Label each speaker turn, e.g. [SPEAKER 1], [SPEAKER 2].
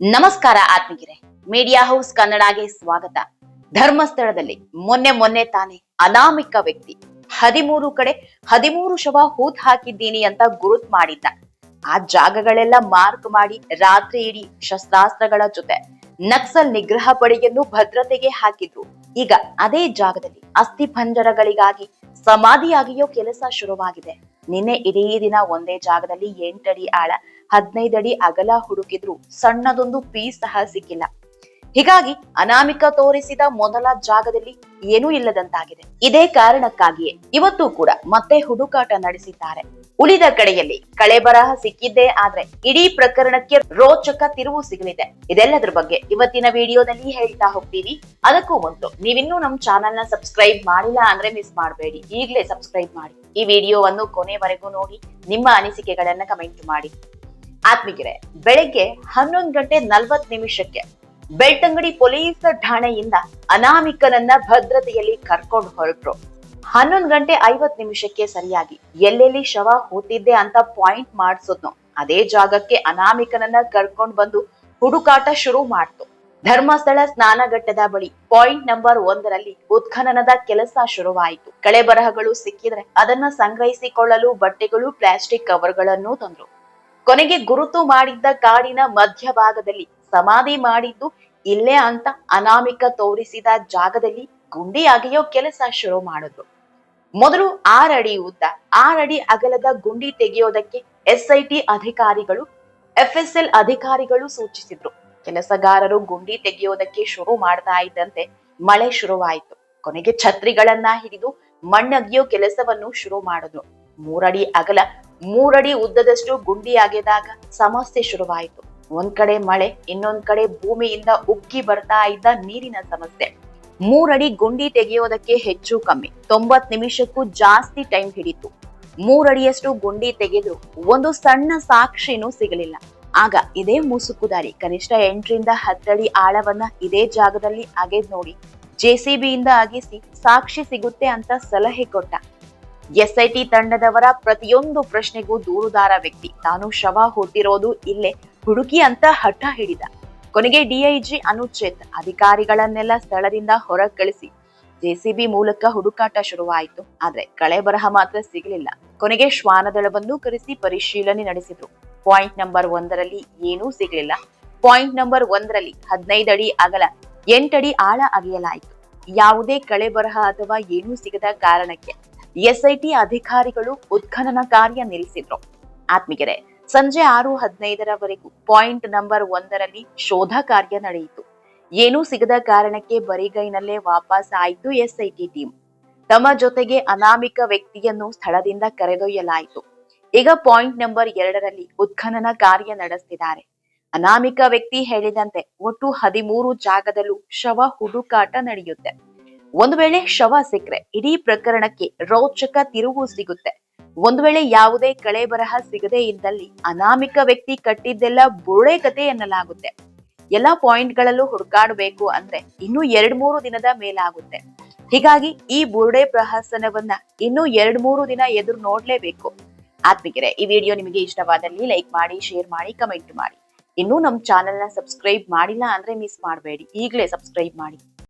[SPEAKER 1] ನಮಸ್ಕಾರ ಆತ್ಮಗಿರೆ media house ಕನ್ನಡಗೆ ಸ್ವಾಗತ. ಧರ್ಮಸ್ಥಳದಲ್ಲಿ ಮೊನ್ನೆ ಮೊನ್ನೆ ತಾನೇ ಅನಾಮಿಕ ವ್ಯಕ್ತಿ ಹದಿಮೂರು ಕಡೆ ಹದಿಮೂರು ಶವ ಹೂತ್ ಹಾಕಿದ್ದೀನಿ ಅಂತ ಗುರುತ್ ಮಾಡಿದ್ದ. ಆ ಜಾಗಗಳೆಲ್ಲ ಮಾರ್ಕ್ ಮಾಡಿ ರಾತ್ರಿ ಇಡೀ ಶಸ್ತ್ರಾಸ್ತ್ರಗಳ ಜೊತೆ ನಕ್ಸಲ್ ನಿಗ್ರಹ ಪಡೆಯನ್ನು ಭದ್ರತೆಗೆ ಹಾಕಿದ್ರು. ಈಗ ಅದೇ ಜಾಗದಲ್ಲಿ ಅಸ್ಥಿ ಪಂಜರಗಳಿಗಾಗಿ ಸಮಾಧಿಯಾಗಿಯೋ ಕೆಲಸ ಶುರುವಾಗಿದೆ. ನಿನ್ನೆ ಇಡೀ ದಿನ ಒಂದೇ ಜಾಗದಲ್ಲಿ ಎಂಟಡಿ ಆಳ ಹದಿನೈದಡಿ ಅಗಲ ಹುಡುಕಿದ್ರು. ಸಣ್ಣದೊಂದು ಪೀಸ್ ಸಹ ಸಿಕ್ಕಿಲ್ಲ. ಹೀಗಾಗಿ ಅನಾಮಿಕ ತೋರಿಸಿದ ಮೊದಲ ಜಾಗದಲ್ಲಿ ಏನೂ ಇಲ್ಲದಂತಾಗಿದೆ. ಇದೇ ಕಾರಣಕ್ಕಾಗಿಯೇ ಇವತ್ತು ಕೂಡ ಮತ್ತೆ ಹುಡುಕಾಟ ನಡೆಸಿದ್ದಾರೆ. ಉಳಿದ ಕಡೆಯಲ್ಲಿ ಕಳೆ ಬರಹ ಸಿಕ್ಕಿದ್ದೇ ಆದ್ರೆ ಇಡೀ ಪ್ರಕರಣಕ್ಕೆ ರೋಚಕ ತಿರುವು ಸಿಗಲಿದೆ. ಇದೆಲ್ಲದರ ಬಗ್ಗೆ ಇವತ್ತಿನ ವಿಡಿಯೋದಲ್ಲಿ ಹೇಳ್ತಾ ಹೋಗ್ತೀವಿ. ಅದಕ್ಕೂ ಮೊದಲು ನೀವಿನ್ನೂ ನಮ್ಮ ಚಾನೆಲ್ನ ಸಬ್ಸ್ಕ್ರೈಬ್ ಮಾಡಿಲ್ಲ ಅಂದ್ರೆ ಮಿಸ್ ಮಾಡಬೇಡಿ. ಈಗಲೇ ಸಬ್ಸ್ಕ್ರೈಬ್ ಮಾಡಿ. ಈ ವಿಡಿಯೋವನ್ನು ಕೊನೆವರೆಗೂ ನೋಡಿ, ನಿಮ್ಮ ಅನಿಸಿಕೆಗಳನ್ನ ಕಮೆಂಟ್ ಮಾಡಿ. ಆತ್ಮಿಗೆರೆ ಬೆಳಗ್ಗೆ ಹನ್ನೊಂದು ಗಂಟೆ ನಲ್ವತ್ ನಿಮಿಷಕ್ಕೆ ಬೆಳ್ತಂಗಡಿ ಪೊಲೀಸ್ ಠಾಣೆಯಿಂದ ಅನಾಮಿಕನನ್ನ ಭದ್ರತೆಯಲ್ಲಿ ಕರ್ಕೊಂಡು ಹೊರಟ್ರು. ಹನ್ನೊಂದು ಗಂಟೆ ಐವತ್ ನಿಮಿಷಕ್ಕೆ ಸರಿಯಾಗಿ ಎಲ್ಲೆಲ್ಲಿ ಶವ ಹೂತಿದ್ದೆ ಅಂತ ಪಾಯಿಂಟ್ ಮಾಡಿಸೋದ್ನು. ಅದೇ ಜಾಗಕ್ಕೆ ಅನಾಮಿಕನನ್ನ ಕರ್ಕೊಂಡ್ ಬಂದು ಹುಡುಕಾಟ ಶುರು ಮಾಡ್ತು. ಧರ್ಮಸ್ಥಳ ಸ್ನಾನಘಟ್ಟದ ಬಳಿ ಪಾಯಿಂಟ್ ನಂಬರ್ ಒಂದರಲ್ಲಿ ಉತ್ಖನನದ ಕೆಲಸ ಶುರುವಾಯಿತು. ಕಳೆ ಬರಹಗಳು ಸಿಕ್ಕಿದ್ರೆ ಅದನ್ನ ಸಂಗ್ರಹಿಸಿಕೊಳ್ಳಲು ಬಟ್ಟೆಗಳು, ಪ್ಲಾಸ್ಟಿಕ್ ಕವರ್ಗಳನ್ನು ತಂದ್ರು. ಕೊನೆಗೆ ಗುರುತು ಮಾಡಿದ್ದ ಕಾಡಿನ ಮಧ್ಯಭಾಗದಲ್ಲಿ ಸಮಾಧಿ ಮಾಡಿದ್ದು ಇಲ್ಲೇ ಅಂತ ಅನಾಮಿಕ ತೋರಿಸಿದ ಜಾಗದಲ್ಲಿ ಗುಂಡಿ ಅಗೆಯೋ ಕೆಲಸ ಶುರು ಮಾಡಿದ್ರು. ಮೊದಲು ಆರಡಿ ಉದ್ದ ಆರಡಿ ಅಗಲದ ಗುಂಡಿ ತೆಗೆಯೋದಕ್ಕೆ ಎಸ್ಐಟಿ ಅಧಿಕಾರಿಗಳು, ಎಫ್ಎಸ್ಎಲ್ ಅಧಿಕಾರಿಗಳು ಸೂಚಿಸಿದ್ರು. ಕೆಲಸಗಾರರು ಗುಂಡಿ ತೆಗೆಯೋದಕ್ಕೆ ಶುರು ಮಾಡ್ತಾ ಇದ್ದಂತೆ ಮಳೆ ಶುರುವಾಯಿತು. ಕೊನೆಗೆ ಛತ್ರಿಗಳನ್ನ ಹಿಡಿದು ಮಣ್ಣಗಿಯೋ ಕೆಲಸವನ್ನು ಶುರು ಮಾಡಿದ್ರು. ಮೂರಡಿ ಅಗಲ ಮೂರಡಿ ಉದ್ದದಷ್ಟು ಗುಂಡಿ ಆಗಿದಾಗ ಸಮಸ್ಯೆ ಶುರುವಾಯಿತು. ಒಂದ್ ಕಡೆ ಮಳೆ, ಇನ್ನೊಂದ್ ಕಡೆ ಭೂಮಿಯಿಂದ ಉಕ್ಕಿ ಬರ್ತಾ ಇದ್ದ ನೀರಿನ ಸಮಸ್ಯೆ. ಮೂರಡಿ ಗುಂಡಿ ತೆಗೆಯೋದಕ್ಕೆ ಹೆಚ್ಚು ಕಮ್ಮಿ ತೊಂಬತ್ ನಿಮಿಷಕ್ಕೂ ಜಾಸ್ತಿ ಟೈಮ್ ಹಿಡಿತು. ಮೂರಡಿಯಷ್ಟು ಗುಂಡಿ ತೆಗೆದ್ರು ಒಂದು ಸಣ್ಣ ಸಾಕ್ಷಿನೂ ಸಿಗಲಿಲ್ಲ. ಆಗ ಇದೇ ಮುಸುಕುದಾರಿ, ಕನಿಷ್ಠ ಎಂಟರಿಂದ ಹತ್ತಡಿ ಆಳವನ್ನ ಇದೇ ಜಾಗದಲ್ಲಿ ಅಗೆದ್ ನೋಡಿ ಜೆಸಿಬಿಯಿಂದ ಅಗಿಸಿ ಸಾಕ್ಷಿ ಸಿಗುತ್ತೆ ಅಂತ ಸಲಹೆ ಕೊಟ್ಟ. ಎಸ್ಐಟಿ ತಂಡದವರ ಪ್ರತಿಯೊಂದು ಪ್ರಶ್ನೆಗೂ ದೂರುದಾರ ವ್ಯಕ್ತಿ. ತಾನು ಶವ ಹುಟ್ಟಿರೋದು ಇಲ್ಲೇ ಹುಡುಕಿ ಅಂತ ಹಠ ಹಿಡಿದ. ಕೊನೆಗೆ ಡಿಐಜಿ ಅನುಚೇತ್ ಅಧಿಕಾರಿಗಳನ್ನೆಲ್ಲ ಸ್ಥಳದಿಂದ ಹೊರಕಳಿಸಿ ಜೆಸಿಬಿ ಮೂಲಕ ಹುಡುಕಾಟ ಶುರುವಾಯಿತು. ಆದ್ರೆ ಕಳೆ ಬರಹ ಮಾತ್ರ ಸಿಗಲಿಲ್ಲ. ಕೊನೆಗೆ ಶ್ವಾನದಳವನ್ನು ಕರೆಸಿ ಪರಿಶೀಲನೆ ನಡೆಸಿದ್ರು. ಪಾಯಿಂಟ್ ನಂಬರ್ ಒಂದರಲ್ಲಿ ಏನೂ ಸಿಗಲಿಲ್ಲ. ಪಾಯಿಂಟ್ ನಂಬರ್ ಒಂದರಲ್ಲಿ ಹದಿನೈದು ಅಡಿ ಅಗಲ ಎಂಟಡಿ ಆಳ ಅಗೆಯಲಾಯಿತು. ಯಾವುದೇ ಕಳೆ ಬರಹ ಅಥವಾ ಏನೂ ಸಿಗದ ಕಾರಣಕ್ಕೆ ಎಸ್ಐಟಿ ಅಧಿಕಾರಿಗಳು ಉತ್ಖನನ ಕಾರ್ಯ ನಿಲ್ಲಿಸಿದ್ರು. ಆತ್ಮಿಗೆರೆ ಸಂಜೆ ಆರು ಹದಿನೈದರವರೆಗೂ ಪಾಯಿಂಟ್ ನಂಬರ್ ಒಂದರಲ್ಲಿ ಶೋಧ ಕಾರ್ಯ ನಡೆಯಿತು. ಏನೂ ಸಿಗದ ಕಾರಣಕ್ಕೆ ಬರಿಗೈನಲ್ಲೇ ವಾಪಸ್ ಆಯಿತು ಎಸ್ಐಟಿ ಟೀಮ್. ತಮ್ಮ ಜೊತೆಗೆ ಅನಾಮಿಕ ವ್ಯಕ್ತಿಯನ್ನು ಸ್ಥಳದಿಂದ ಕರೆದೊಯ್ಯಲಾಯಿತು. ಈಗ ಪಾಯಿಂಟ್ ನಂಬರ್ ಎರಡರಲ್ಲಿ ಉತ್ಖನನ ಕಾರ್ಯ ನಡೆಸ್ತಿದ್ದಾರೆ. ಅನಾಮಿಕ ವ್ಯಕ್ತಿ ಹೇಳಿದಂತೆ ಒಟ್ಟು ಹದಿಮೂರು ಜಾಗದಲ್ಲೂ ಶವ ಹುಡುಕಾಟ ನಡೆಯುತ್ತೆ. ಒಂದು ವೇಳೆ ಶವ ಸಿಕ್ಕರೆ, ಇಡೀ ಪ್ರಕರಣಕ್ಕೆ ರೋಚಕ ತಿರುವು ಸಿಗುತ್ತೆ. ಒಂದು ವೇಳೆ ಯಾವುದೇ ಕಳೆ ಬರಹ ಸಿಗದೇ ಇದ್ದಲ್ಲಿ ಅನಾಮಿಕ ವ್ಯಕ್ತಿ ಕಟ್ಟಿದ್ದೆಲ್ಲ ಬುರುಡೆ ಕತೆ ಎನ್ನಲಾಗುತ್ತೆ. ಎಲ್ಲಾ ಪಾಯಿಂಟ್ ಗಳಲ್ಲೂ ಹುಡುಕಾಡಬೇಕು ಅಂದ್ರೆ ಇನ್ನು ಎರಡ್ ಮೂರು ದಿನದ ಮೇಲಾಗುತ್ತೆ. ಹೀಗಾಗಿ ಈ ಬುರುಡೆ ಪ್ರಹಸನವನ್ನ ಇನ್ನು ಎರಡ್ ಮೂರು ದಿನ ಎದುರು ನೋಡ್ಲೇಬೇಕು. ಆತ್ಮಿಕರೆ ಈ ವಿಡಿಯೋ ನಿಮಗೆ ಇಷ್ಟವಾದಲ್ಲಿ ಲೈಕ್ ಮಾಡಿ, ಶೇರ್ ಮಾಡಿ, ಕಮೆಂಟ್ ಮಾಡಿ. ಇನ್ನೂ ನಮ್ಮ ಚಾನೆಲ್ನ ಸಬ್ಸ್ಕ್ರೈಬ್ ಮಾಡಿಲ್ಲ ಅಂದ್ರೆ ಮಿಸ್ ಮಾಡಬೇಡಿ. ಈಗಲೇ ಸಬ್ಸ್ಕ್ರೈಬ್ ಮಾಡಿ.